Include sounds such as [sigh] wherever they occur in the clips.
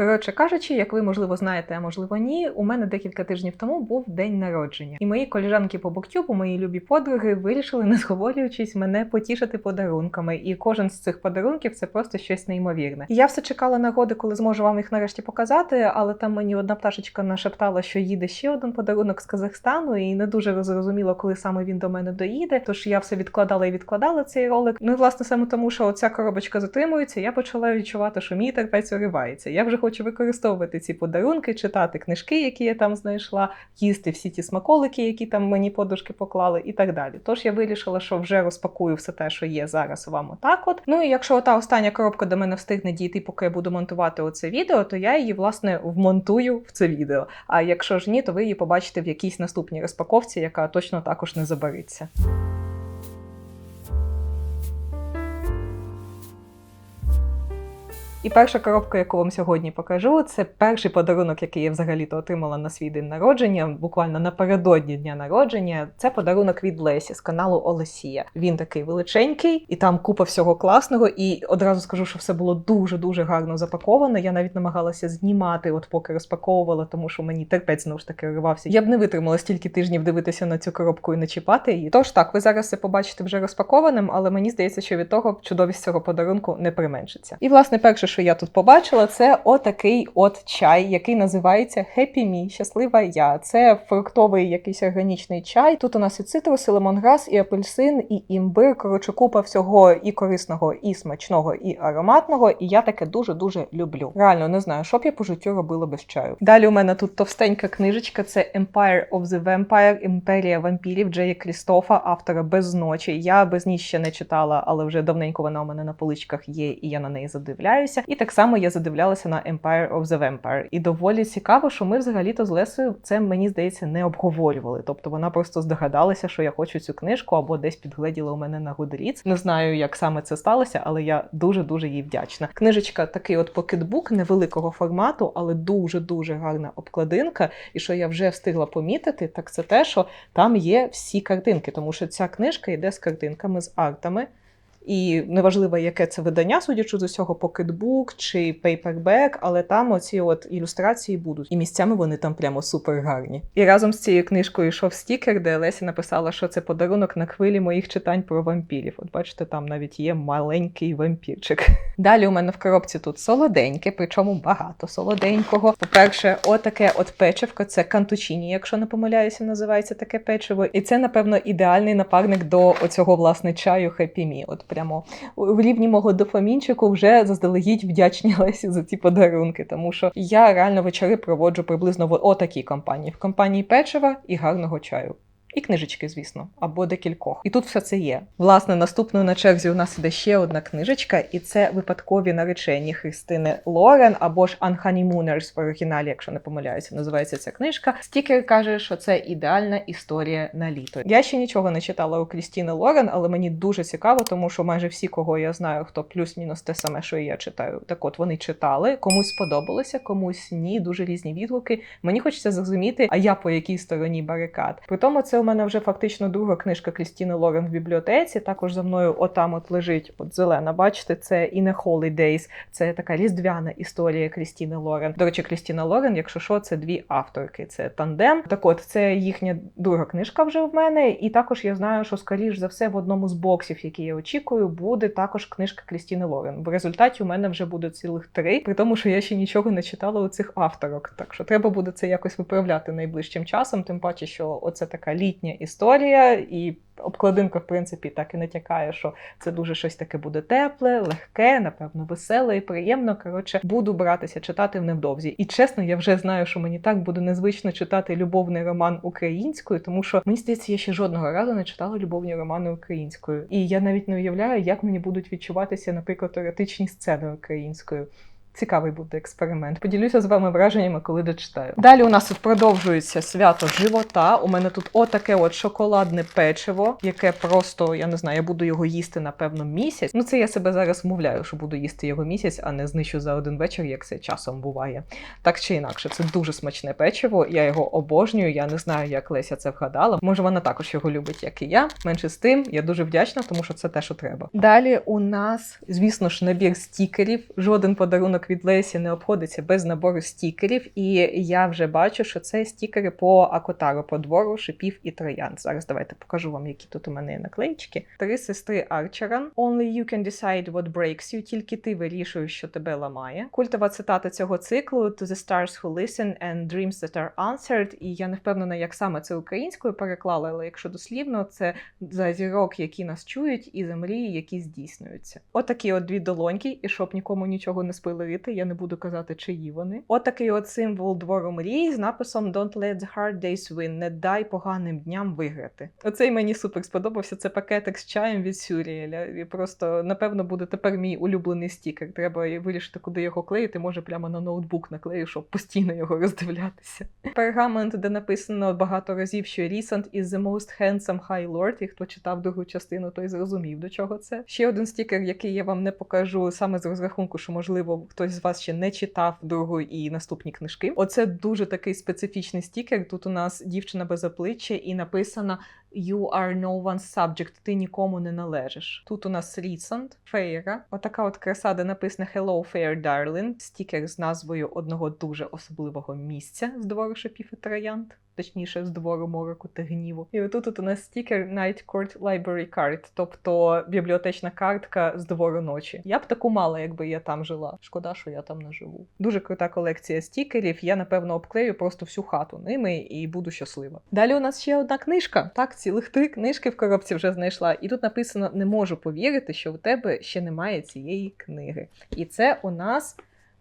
Коротше кажучи, як ви можливо знаєте, а можливо ні, у мене декілька тижнів тому був день народження, і мої коліжанки по буктюбу, мої любі подруги, вирішили, не зговорюючись, мене потішити подарунками. І кожен з цих подарунків це просто щось неймовірне. І я все чекала нагоди, коли зможу вам їх нарешті показати. Але там мені одна пташечка нашептала, що їде ще один подарунок з Казахстану, і не дуже зрозуміло, коли саме він до мене доїде. Тож я все відкладала і відкладала цей ролик. Ну і власне саме тому, що оця коробочка затримується, я почала відчувати, що мій терпець уривається. Я вже хочу використовувати ці подарунки, читати книжки, які я там знайшла, їсти всі ті смаколики, які там мені подушки поклали, і так далі. Тож я вирішила, що вже розпакую все те, що є зараз вам отак. От ну і якщо та остання коробка до мене встигне дійти, поки я буду монтувати оце відео, то я її власне вмонтую в це відео. А якщо ж ні, то ви її побачите в якійсь наступній розпаковці, яка точно також не забариться. І перша коробка, яку вам сьогодні покажу, це перший подарунок, який я взагалі-то отримала на свій день народження, буквально напередодні дня народження. Це подарунок від Лесі з каналу Олесія. Він такий величенький, і там купа всього класного. І одразу скажу, що все було дуже дуже гарно запаковано. Я навіть намагалася знімати, от поки розпаковувала, тому що мені терпець знову ж таки ривався. Я б не витримала стільки тижнів дивитися на цю коробку і не чіпати її. Тож так, ви зараз це побачите вже розпакованим, але мені здається, що від того чудовість цього подарунку не применшиться. І власне перше, що я тут побачила, це отакий от чай, який називається Happy Me, щаслива я. Це фруктовий якийсь органічний чай. Тут у нас і цитрус, і лемонграс, і апельсин, і імбир. Коротше, купа всього і корисного, і смачного, і ароматного. І я таке дуже дуже люблю. Реально не знаю, що б я по життю робила без чаю. Далі у мене тут товстенька книжечка. Це Empire of the Vampire, Імперія вампірів Джея Крістофа, автора Безночі. Я без ніч ще не читала, але вже давненько вона у мене на поличках є, і я на неї задивляюся. І так само я задивлялася на Empire of the Vampire. І доволі цікаво, що ми взагалі-то з Лесою це мені здається не обговорювали. Тобто вона просто здогадалася, що я хочу цю книжку або десь підгледіла у мене на Goodreads. Не знаю, як саме це сталося, але я дуже дуже їй вдячна. Книжечка такий от покетбук невеликого формату, але дуже дуже гарна обкладинка. І що я вже встигла помітити, так це те, що там є всі картинки, тому що ця книжка йде з картинками, з артами. І неважливо, яке це видання, судячи з усього, покетбук чи пейпербек, але там оці от ілюстрації будуть. І місцями вони там прямо супер гарні. І разом з цією книжкою йшов стікер, де Леся написала, що це подарунок на хвилі моїх читань про вампірів. От бачите, там навіть є маленький вампірчик. [laughs] Далі у мене в коробці тут солоденьке, причому багато солоденького. По-перше, отаке от печивко, це кантучині, якщо не помиляюся, називається таке печиво. І це, напевно, ідеальний напарник до оцього власне чаю Happy Me. От прямо в рівні мого дофамінчику вже заздалегідь вдячні Лесі за ці подарунки, тому що я реально вечори проводжу приблизно в отакій компанії: в компанії печива і гарного чаю. І книжечки, звісно, або декількох. І тут все це є. Власне, наступною на черзі у нас іде ще одна книжечка, і це випадкові наречені Христини Лорен або ж Unhoneymooners в оригіналі, якщо не помиляюся, називається ця книжка. Стікер каже, що це ідеальна історія на літо. Я ще нічого не читала у Крістіни Лорен, але мені дуже цікаво, тому що майже всі, кого я знаю, хто плюс-мінус те саме, що і я читаю. Так от вони читали, комусь сподобалося, комусь ні. Дуже різні відгуки. Мені хочеться зрозуміти, а я по якій стороні барикад. При тому, це у мене вже фактично друга книжка Крістіни Лорен в бібліотеці. Також за мною отам от лежить от зелена. Бачите, це In a Holidays. Це така різдвяна історія Крістіни Лорен. До речі, Крістіна Лорен, якщо що, це дві авторки. Це тандем. Так от, це їхня друга книжка вже в мене. І також я знаю, що скоріш за все в одному з боксів, які я очікую, буде також книжка Крістіни Лорен. В результаті у мене вже буде цілих три, при тому, що я ще нічого не читала у цих авторок. Так що треба буде це якось виправляти найближчим часом. Тим паче, що оце така літня історія, і обкладинка, в принципі, так і натякає, що це дуже щось таке буде тепле, легке, напевно, веселе і приємно. Коротше, буду братися читати невдовзі. І чесно, я вже знаю, що мені так буде незвично читати любовний роман українською, тому що мені здається, я ще жодного разу не читала любовні романи українською. І я навіть не уявляю, як мені будуть відчуватися, наприклад, еротичні сцени українською. Цікавий буде експеримент. Поділюся з вами враженнями, коли дочитаю. Далі у нас тут продовжується свято живота. У мене тут отаке от шоколадне печиво, яке просто, я не знаю, я буду його їсти, напевно, місяць. Ну, це я себе зараз вмовляю, що буду їсти його місяць, а не знищу за один вечір, як це часом буває. Так чи інакше, це дуже смачне печиво. Я його обожнюю. Я не знаю, як Леся це вгадала. Може, вона також його любить, як і я. Менше з тим, я дуже вдячна, тому що це те, що треба. Далі у нас, звісно ж, набір стікерів. Жоден подарунок подарунок від Лесі не обходиться без набору стікерів, і я вже бачу, що це стікери по Акотару, по двору, шипів і троянд. Зараз давайте покажу вам, які тут у мене є наклеїчки. Три сестри Арчеран. Only you can decide what breaks you. Тільки ти вирішуєш, що тебе ламає. Культова цитата цього циклу To the stars who listen and dreams that are answered. І я не впевнена, як саме це українською переклала, але якщо дослівно, це за зірок, які нас чують, і за мрії, які здійснюються. Отакі от дві долоньки, і щоб нікому нічого не спойлерити, я не буду казати, чиї вони. Отакий от символ двору мрії з написом Don't let the hard days win, не дай поганим дням виграти. Оцей мені супер сподобався. Це пакетик з чаєм від Сюріеля. І просто напевно буде тепер мій улюблений стікер. Треба вирішити, куди його клеїти. Може, прямо на ноутбук наклею, щоб постійно його роздивлятися. Пергамент, де написано багато разів, що Recent is the most handsome high lord. І хто читав другу частину, той зрозумів, до чого це. Ще один стікер, який я вам не покажу, саме з розрахунку, що можливо хтось з вас ще не читав другу і наступні книжки. Оце дуже такий специфічний стікер. Тут у нас дівчина без обличчя і написано You are no one's subject, ти нікому не належиш. Тут у нас Recent, Фейра. Отака от краса, де написано Hello, Fair Darling, стікер з назвою одного дуже особливого місця з двору шипів і троянд. Точніше, з двору мороку та гніву. І отут от у нас стікер Night Court Library Card, тобто бібліотечна картка з двору ночі. Я б таку мала, якби я там жила. Шкода, що я там не живу. Дуже крута колекція стікерів. Я напевно обклею просто всю хату ними і буду щаслива. Далі у нас ще одна книжка. Так, цілих три книжки в коробці вже знайшла. І тут написано: не можу повірити, що у тебе ще немає цієї книги. І це у нас.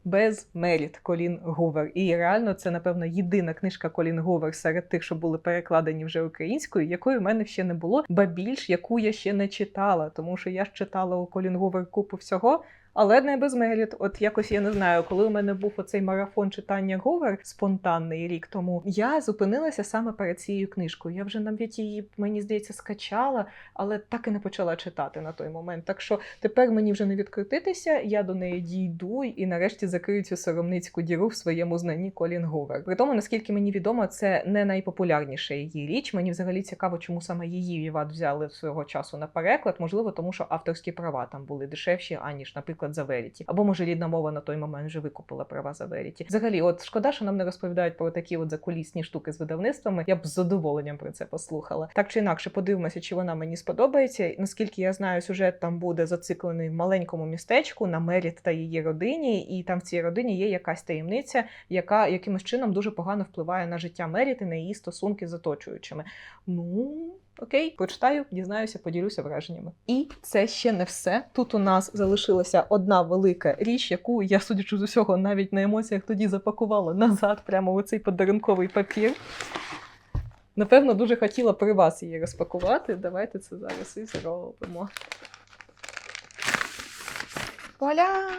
Без Меріт Колін Гувер. І реально це, напевно, єдина книжка Колін Гувер серед тих, що були перекладені вже українською, якої в мене ще не було, ба більш яку я ще не читала, тому що я ж читала у Колін Гувер купу всього. Але не без Меріт. От якось я не знаю, коли у мене був оцей марафон читання Говер спонтанний рік тому, я зупинилася саме перед цією книжкою. Я вже навіть її, мені здається, скачала, але так і не почала читати на той момент. Так що тепер мені вже не відкрутитися, я до неї дійду і нарешті закрию цю соромницьку діру в своєму знанні Колін Говер. При тому, наскільки мені відомо, це не найпопулярніша її річ. Мені взагалі цікаво, чому саме її Віват взяли свого часу на переклад. Можливо, тому що авторські права там були дешевші, аніж, наприклад, за Веріті. Або може рідна мова на той момент вже викупила права за Веріті. Взагалі, от шкода, що нам не розповідають про такі от закулісні штуки з видавництвами. Я б з задоволенням про це послухала. Так чи інакше, подивимося, чи вона мені сподобається. Наскільки я знаю, сюжет там буде зациклений в маленькому містечку на Меріт та її родині, і там в цій родині є якась таємниця, яка якимось чином дуже погано впливає на життя Меріт і на її стосунки з оточуючими. Ну. Окей, почитаю, дізнаюся, поділюся враженнями. І це ще не все. Тут у нас залишилася одна велика річ, яку я, судячи з усього, навіть на емоціях тоді запакувала назад, прямо у цей подарунковий папір. Напевно, дуже хотіла при вас її розпакувати. Давайте це зараз і зробимо. Вуаля!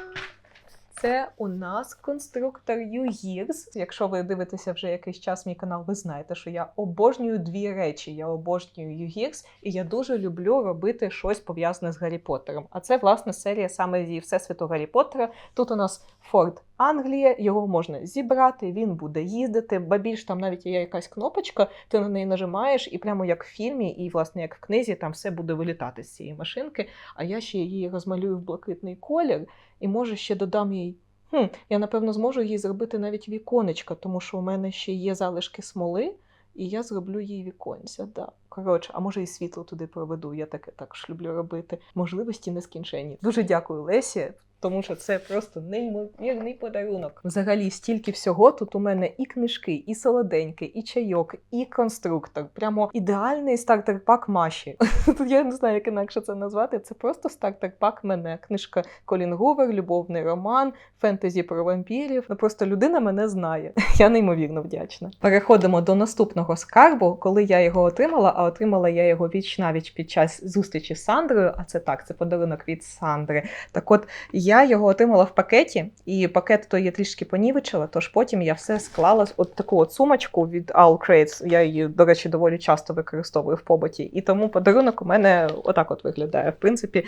Це у нас конструктор U-Gears. Якщо ви дивитеся вже якийсь час мій канал, ви знаєте, що я обожнюю дві речі. Я обожнюю U-Gears, і я дуже люблю робити щось пов'язане з Гаррі Поттером. А це, власне, серія саме зі Всесвіту Гаррі Поттера. Тут у нас Форд Англія, його можна зібрати, він буде їздити, ба більш там навіть є якась кнопочка, ти на неї нажимаєш, і прямо як в фільмі, і власне як в книзі, там все буде вилітати з цієї машинки. А я ще її розмалюю в блакитний колір, і може ще додам їй. Хм, я напевно зможу їй зробити навіть віконечка, тому що у мене ще є залишки смоли, і я зроблю їй віконця. Да. Коротше, а може і світло туди проведу. Я таке також люблю робити. Можливості нескінченні. Дуже дякую, Лесі. Тому що це просто неймовірний подарунок. Взагалі, стільки всього тут у мене і книжки, і солоденькі, і чайок, і конструктор. Прямо ідеальний стартер-пак Маші. [laughs] Тут я не знаю, як інакше це назвати. Це просто стартер-пак мене. Книжка Колін Гувер, любовний роман, фентезі про вампірів. Ну просто людина мене знає. [laughs] Я неймовірно вдячна. Переходимо до наступного скарбу. Коли я його отримала, а отримала я його віч навіть під час зустрічі з Сандрою. А це так, це подарунок від Сандри. Так от я його отримала в пакеті, і пакет то я трішки понівечила, тож потім я все склала от таку от сумочку від All Crates. Я її, до речі, доволі часто використовую в побуті. І тому подарунок у мене отак от виглядає. В принципі,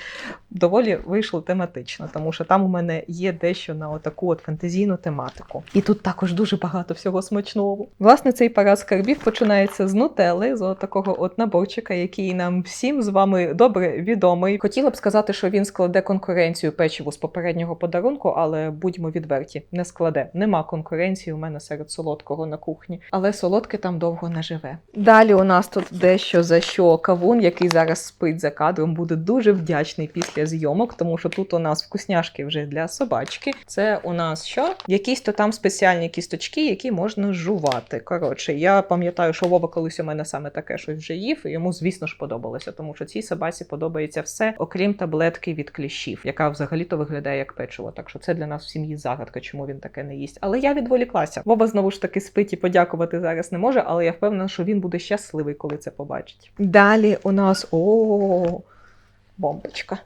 доволі вийшло тематично, тому що там у мене є дещо на отаку от фантазійну тематику. І тут також дуже багато всього смачного. Власне, цей парад скарбів починається з нутели, з такого от наборчика, який нам всім з вами добре відомий. Хотіла б сказати, що він складе конкуренцію печиву з попереднього подарунку, але будьмо відверті, не складе. Нема конкуренції у мене серед солодкого на кухні, але солодке там довго не живе. Далі у нас тут дещо за що кавун, який зараз спить за кадром, буде дуже вдячний після зйомок, тому що тут у нас вкусняшки вже для собачки. Це у нас що? Якісь то там спеціальні кісточки, які можна жувати. Коротше, я пам'ятаю, що Вова колись у мене саме таке щось вже їв, і йому, звісно ж, подобалося, тому що цій собаці подобається все, окрім таблетки від кліщів, яка взагалі-то виглядає як печиво. Так що це для нас в сім'ї загадка, чому він таке не їсть. Але я відволіклася. Вова знову ж таки спить і подякувати зараз не може, але я впевнена, що він буде щасливий, коли це побачить. Далі у нас о бомбочка.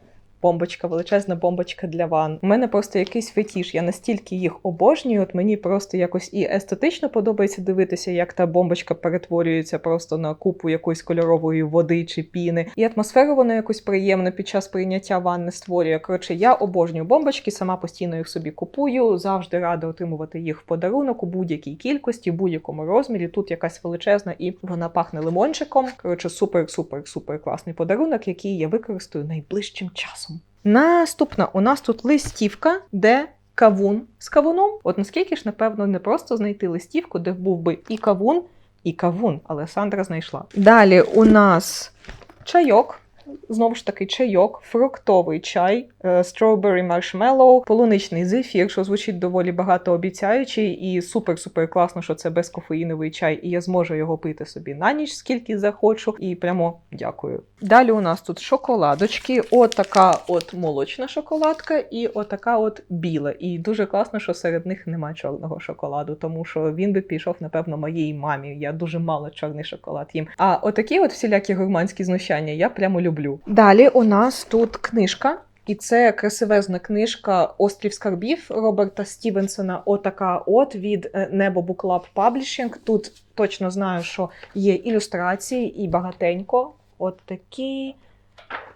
Бомбочка, величезна бомбочка для ван. У мене просто якийсь фетіш. Я настільки їх обожнюю. От мені просто якось і естетично подобається дивитися, як та бомбочка перетворюється просто на купу якоїсь кольорової води чи піни. І атмосферу вона якось приємно під час прийняття ванни створює. Коротше, я обожнюю бомбочки, сама постійно їх собі купую. Завжди рада отримувати їх в подарунок у будь-якій кількості, в будь-якому розмірі. Тут якась величезна і вона пахне лимончиком. Коротше, супер, супер, супер класний подарунок, який я використаю найближчим часом. Наступна у нас тут листівка, де кавун з кавуном. От наскільки ж, напевно, не просто знайти листівку, де був би і кавун, і кавун, але Сандра знайшла. Далі у нас чайок. Знову ж таки, чайок, фруктовий чай, е, strawberry marshmallow, полуничний зефір, що звучить доволі багатообіцяючий, і супер-супер класно, що це безкофеїновий чай, і я зможу його пити собі на ніч, скільки захочу, і прямо дякую. Далі у нас тут шоколадочки, отака от молочна шоколадка, і отака от біла. І дуже класно, що серед них немає чорного шоколаду, тому що він би пішов, напевно, моїй мамі. Я дуже мало чорний шоколад їм. А отакі от всілякі гурманські знущання я прямо люблю. Далі у нас тут книжка. І це красивезна книжка Острів скарбів Роберта Стівенсона. Отака от від е, Небо Буклаб Паблішинг. Тут точно знаю, що є ілюстрації і багатенько. От такі,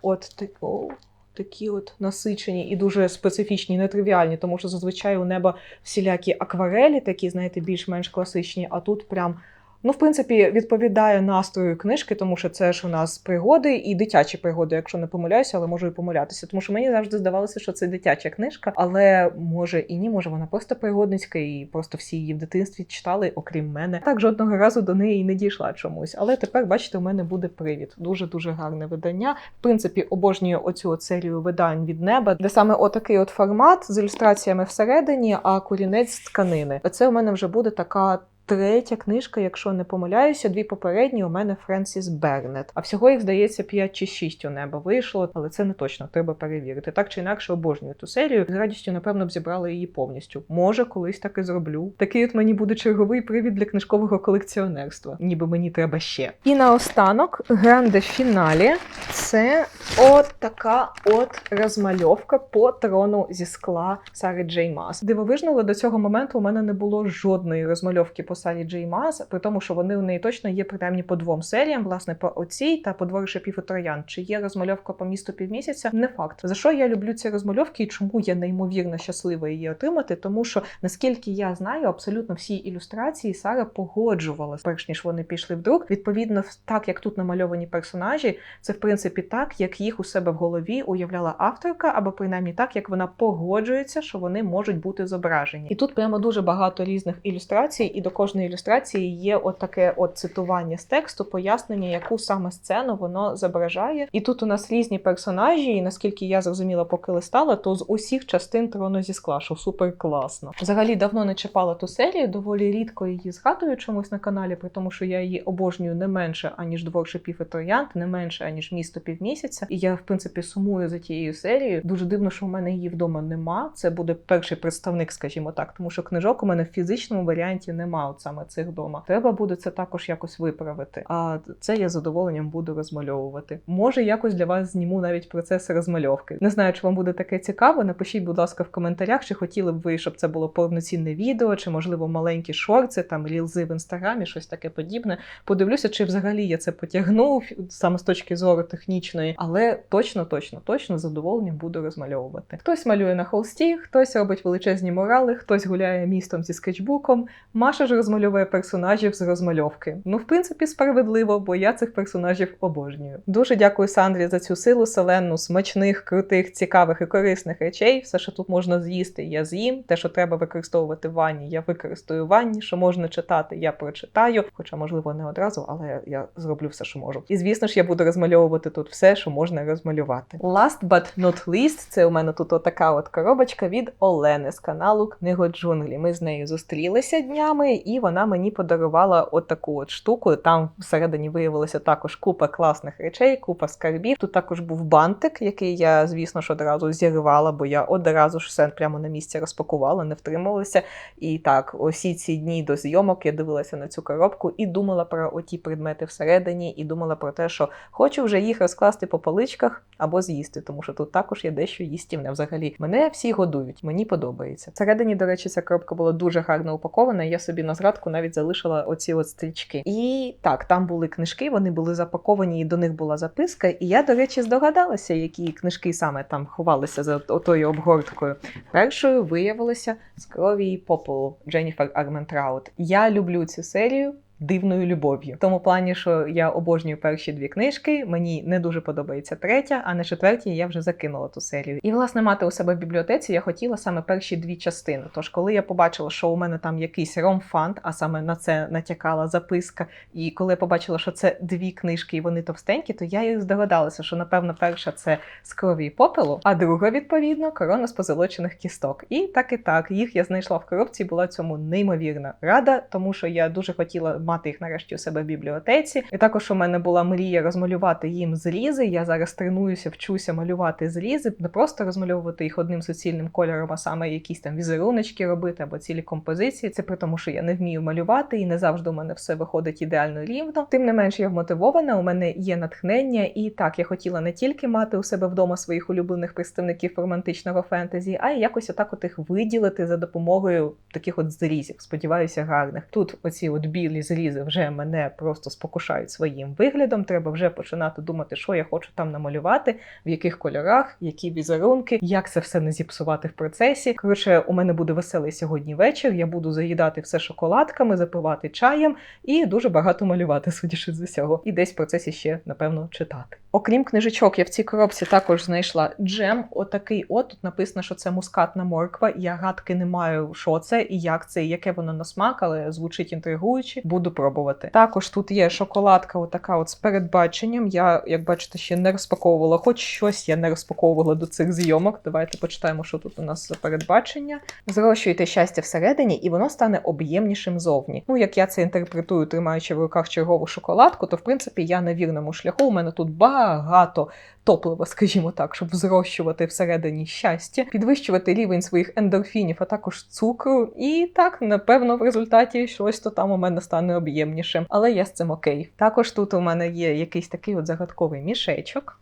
от так, о, такі от насичені і дуже специфічні, нетривіальні, тому що зазвичай у неба всілякі акварелі, такі, знаєте, більш-менш класичні, а тут прям. Ну, в принципі, відповідає настрою книжки, тому що це ж у нас пригоди і дитячі пригоди, якщо не помиляюся, але можу і помилятися. Тому що мені завжди здавалося, що це дитяча книжка, але може і ні, може вона просто пригодницька, і просто всі її в дитинстві читали, окрім мене. Так жодного разу до неї не дійшла чомусь. Але тепер, бачите, у мене буде привід. Дуже дуже гарне видання. В принципі, обожнюю оцю серію видань від неба, де саме отакий от формат з ілюстраціями всередині, а корінець з тканини. Оце у мене вже буде така. Третя книжка, якщо не помиляюся, дві попередні у мене Френсіс Бернет. А всього їх здається 5 чи 6 у неба вийшло, але це не точно, треба перевірити. Так чи інакше обожнюю ту серію. З радістю, напевно, б зібрала її повністю. Може, колись так і зроблю. Такий от мені буде черговий привід для книжкового колекціонерства. Ніби мені треба ще. І наостанок, гранде фіналі це от така от розмальовка по трону зі скла Сари Джей Мас. Дивовижно, але до цього моменту у мене не було жодної розмальовки по Сарі Джей Мас, при тому, що вони у неї точно є принаймні по двом серіям, власне, по оцій та по дворі шипів і троян. Чи є розмальовка по місту півмісяця? Не факт. За що я люблю ці розмальовки і чому я неймовірно щаслива її отримати? Тому що наскільки я знаю, абсолютно всі ілюстрації Сара погоджувала перш ніж вони пішли в друк. Відповідно, так як тут намальовані персонажі, це в принципі так, як їх у себе в голові уявляла авторка, або принаймні так, як вона погоджується, що вони можуть бути зображені. І тут прямо дуже багато різних ілюстрацій, і до кожної ілюстрації є от таке от цитування з тексту, пояснення, яку саме сцену воно зображає. І тут у нас різні персонажі, і наскільки я зрозуміла, поки листала, то з усіх частин трону зі скла, що супер класно. Взагалі давно не чіпала ту серію, доволі рідко її згадую чомусь на каналі, при тому, що я її обожнюю не менше аніж двох шипів і троянд, не менше аніж місто півмісяця. І я в принципі сумую за тією серією. Дуже дивно, що в мене її вдома нема. Це буде перший представник, скажімо так, тому що книжок у мене в фізичному варіанті нема. От саме цих вдома. Треба буде це також якось виправити. А це я задоволенням буду розмальовувати. Може, якось для вас зніму навіть процес розмальовки. Не знаю, чи вам буде таке цікаво. Напишіть, будь ласка, в коментарях, чи хотіли б ви, щоб це було повноцінне відео, чи можливо маленькі шорти, там рілзи в інстаграмі, щось таке подібне. Подивлюся, чи взагалі я це потягнув саме з точки зору технічної, але точно, точно, точно задоволенням буду розмальовувати. Хтось малює на холсті, хтось робить величезні морали, хтось гуляє містом зі скетчбуком. Маша ж розмальовує персонажів з розмальовки. Ну, в принципі, справедливо, бо я цих персонажів обожнюю. Дуже дякую Сандрі за цю силу селенну, смачних, крутих, цікавих і корисних речей. Все, що тут можна з'їсти, я з'їм. Те, що треба використовувати в ванні, я використаю в ванні. Що можна читати, я прочитаю. Хоча, можливо, не одразу, але я зроблю все, що можу. І звісно ж, я буду розмальовувати тут все, що можна розмалювати. Last but not least, це у мене тут отака от коробочка від Олени з каналу Книгоджунглі. Ми з нею зустрілися днями, і вона мені подарувала отаку от штуку. Там всередині виявилося також купа класних речей, купа скарбів. Тут також був бантик, який я, звісно ж, одразу зірвала, бо я одразу ж все прямо на місці розпакувала, не втрималася. І так, усі ці дні до зйомок я дивилася на цю коробку і думала про оті предмети всередині, і думала про те, що хочу вже їх розкласти по поличках або з'їсти, тому що тут також є дещо їстівне. Взагалі мене всі годують, мені подобається. Всередині, до речі, ця коробка була дуже гарно упакована. Я собі на згадку навіть залишила оці от стрічки. І так, там були книжки, вони були запаковані, і до них була записка. І я, до речі, здогадалася, які книжки саме там ховалися за отою обгорткою. Першою виявилося з крові і попелу Дженніфер Арментраут. Я люблю цю серію. Дивною любов'ю. В тому плані, що я обожнюю перші дві книжки. Мені не дуже подобається третя, а на четвертій я вже закинула ту серію. І власне мати у себе в бібліотеці я хотіла саме перші дві частини. Тож, коли я побачила, що у мене там якийсь ромфант, а саме на це натякала записка, і коли я побачила, що це дві книжки, і вони товстенькі, то я їх здогадалася, що напевно перша це з крові і попелу, а друга, відповідно, корона з позолочених кісток. І так і так, їх я знайшла в коробці, була цьому неймовірно рада, тому що я дуже хотіла мати їх нарешті у себе в бібліотеці. І також у мене була мрія розмалювати їм зрізи. Я зараз тренуюся, вчуся малювати зрізи, не просто розмальовувати їх одним суцільним кольором, а саме якісь там візеруночки робити або цілі композиції. Це при тому, що я не вмію малювати, і не завжди у мене все виходить ідеально рівно. Тим не менш, я вмотивована, у мене є натхнення, і так я хотіла не тільки мати у себе вдома своїх улюблених представників романтичного фентезі, а й якось отак от їх виділити за допомогою таких от зрізів. Сподіваюся, гарних. Тут оці от білі зрізи вже мене просто спокушають своїм виглядом. Треба вже починати думати, що я хочу там намалювати, в яких кольорах, які візерунки, як це все не зіпсувати в процесі. Коротше, у мене буде веселий сьогодні вечір. Я буду заїдати все шоколадками, запивати чаєм і дуже багато малювати, [laughs] судячи з усього. І десь в процесі ще напевно читати. Окрім книжечок, я в цій коробці також знайшла джем. Отакий от тут написано, що це мускатна морква. Я гадки не маю, що це і як це, і яке воно на смак, але звучить інтригуюче. Буду пробувати. Також тут є шоколадка, отака от з передбаченням. Я, як бачите, ще не розпаковувала, хоч щось я не розпаковувала до цих зйомок. Давайте почитаємо, що тут у нас за передбачення. Зрощуйте щастя всередині, і воно стане об'ємнішим зовні. Ну, як я це інтерпретую, тримаючи в руках чергову шоколадку, то в принципі я на вірному шляху. У мене тут багато топлива, скажімо так, щоб зрощувати всередині щастя, підвищувати рівень своїх ендорфінів, а також цукру. І так, напевно, в результаті щось то там у мене стане об'ємнішим. Але я з цим окей. Також тут у мене є якийсь такий от загадковий мішечок,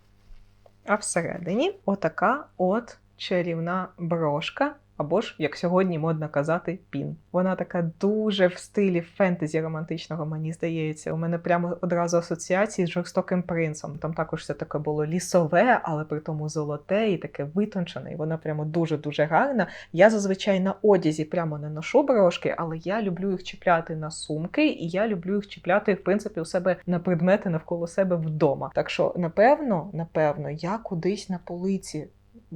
а всередині отака от чарівна брошка. Або ж, як сьогодні модно казати, пін. Вона така дуже в стилі фентезі романтичного, мені здається. У мене прямо одразу асоціації з жорстоким принцем. Там також все таке було лісове, але при тому золоте і таке витончене. І вона прямо дуже-дуже гарна. Я зазвичай на одязі прямо не ношу брошки, але я люблю їх чіпляти на сумки, і я люблю їх чіпляти, в принципі, у себе на предмети навколо себе вдома. Так що, напевно, напевно, я кудись на полиці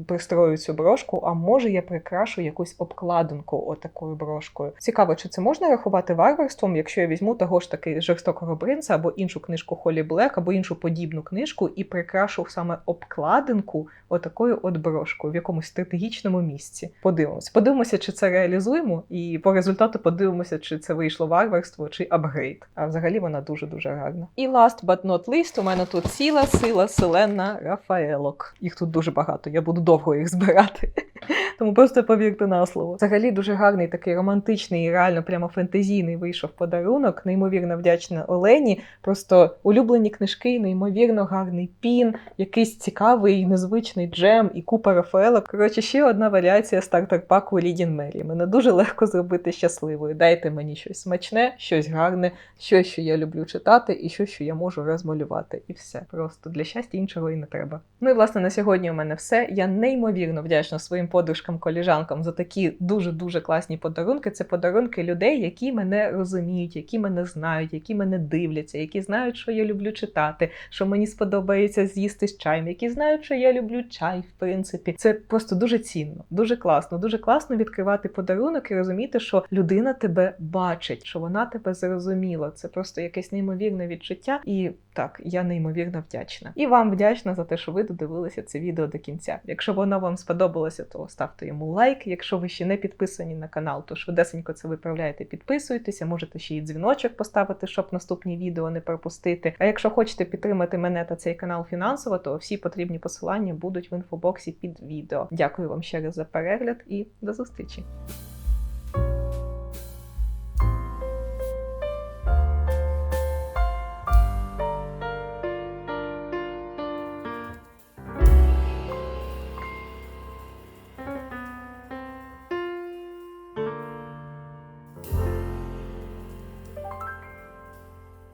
пристрою цю брошку, а може я прикрашу якусь обкладинку отакою брошкою. Цікаво, чи це можна рахувати варварством, якщо я візьму того ж таки жорстокого принца або іншу книжку Холі Блек, або іншу подібну книжку, і прикрашу саме обкладинку отакою от брошкою в якомусь стратегічному місці. Подивимося. Подивимося, чи це реалізуємо, і по результату подивимося, чи це вийшло варварство, чи апгрейд. А взагалі вона дуже дуже гарна. І last but not least, у мене тут ціла сила селена Рафаелок. Їх тут дуже багато. Я буду довго їх збирати. [laughs] Тому просто повірте на слово. Взагалі дуже гарний, такий романтичний і реально прямо фентезійний вийшов подарунок. Неймовірно вдячна Олені. Просто улюблені книжки, неймовірно гарний пін, якийсь цікавий, незвичний джем і купа Рафаелок. Коротше, ще одна варіація стартер-паку Лідін Мері. Мене дуже легко зробити щасливою. Дайте мені щось смачне, щось гарне, щось, що я люблю читати, і щось, що я можу розмалювати. І все. Просто для щастя іншого і не треба. Ну і власне на сьогодні у мене все. Я неймовірно вдячна своїм подружкам, коліжанкам за такі дуже дуже класні подарунки. Це подарунки людей, які мене розуміють, які мене знають, які мене дивляться, які знають, що я люблю читати, що мені сподобається з'їсти з чаєм, які знають, що я люблю чай. В принципі, це просто дуже цінно, дуже класно. Дуже класно відкривати подарунок і розуміти, що людина тебе бачить, що вона тебе зрозуміла. Це просто якесь неймовірне відчуття. І так, я неймовірно вдячна. І вам вдячна за те, що ви додивилися це відео до кінця. Якщо воно вам сподобалося, то ставте йому лайк. Якщо ви ще не підписані на канал, то швидесенько це виправляєте, підписуйтеся. Можете ще й дзвіночок поставити, щоб наступні відео не пропустити. А якщо хочете підтримати мене та цей канал фінансово, то всі потрібні посилання будуть в інфобоксі під відео. Дякую вам ще раз за перегляд і до зустрічі!